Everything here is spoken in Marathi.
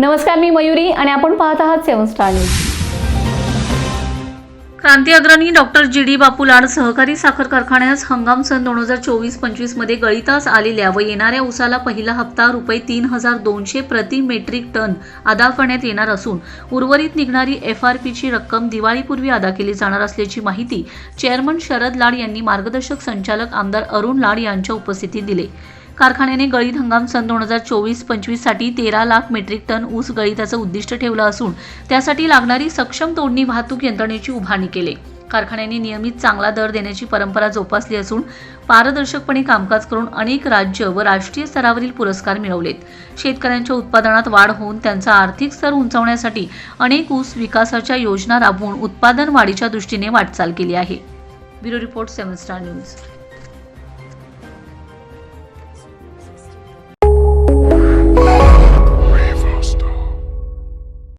नमस्कार मी मयुरी आणि आपण पाहत आहात सेवन स्टार न्यूज. क्रांती अग्रणी डॉक्टर जी डी बापूलाड सहकारी साखर कारखान्यास हंगाम सन दोन हजार चोवीस पंचवीसमध्ये गळितास आलेल्या व येणाऱ्या उसाला पहिला हप्ता रुपये तीन हजार दोनशे प्रति मेट्रिक टन अदा करण्यात येणार असून उर्वरित निघणारी एफ आर पीची रक्कम दिवाळीपूर्वी अदा केली जाणार असल्याची माहिती चेअरमन शरद लाड यांनी मार्गदर्शक संचालक आमदार अरुण लाड यांच्या उपस्थितीत दिले. कारखान्याने गळीत हंगाम सन दोन हजार चोवीस पंचवीससाठी तेरा लाख मेट्रिक टन ऊस गळीताचं उद्दिष्ट ठेवलं असून त्यासाठी लागणारी सक्षम तोडणी वाहतूक यंत्रणेची उभारणी केली. कारखान्याने नियमित चांगला दर देण्याची परंपरा जोपासली असून पारदर्शकपणे कामकाज करून अनेक राज्य व राष्ट्रीय स्तरावरील पुरस्कार मिळवलेत. शेतकऱ्यांच्या उत्पादनात वाढ होऊन त्यांचा आर्थिक स्तर उंचावण्यासाठी अनेक ऊस विकासाच्या योजना राबवून उत्पादन वाढीच्या दृष्टीने वाटचाल केली आहे. Bureau report seven star news.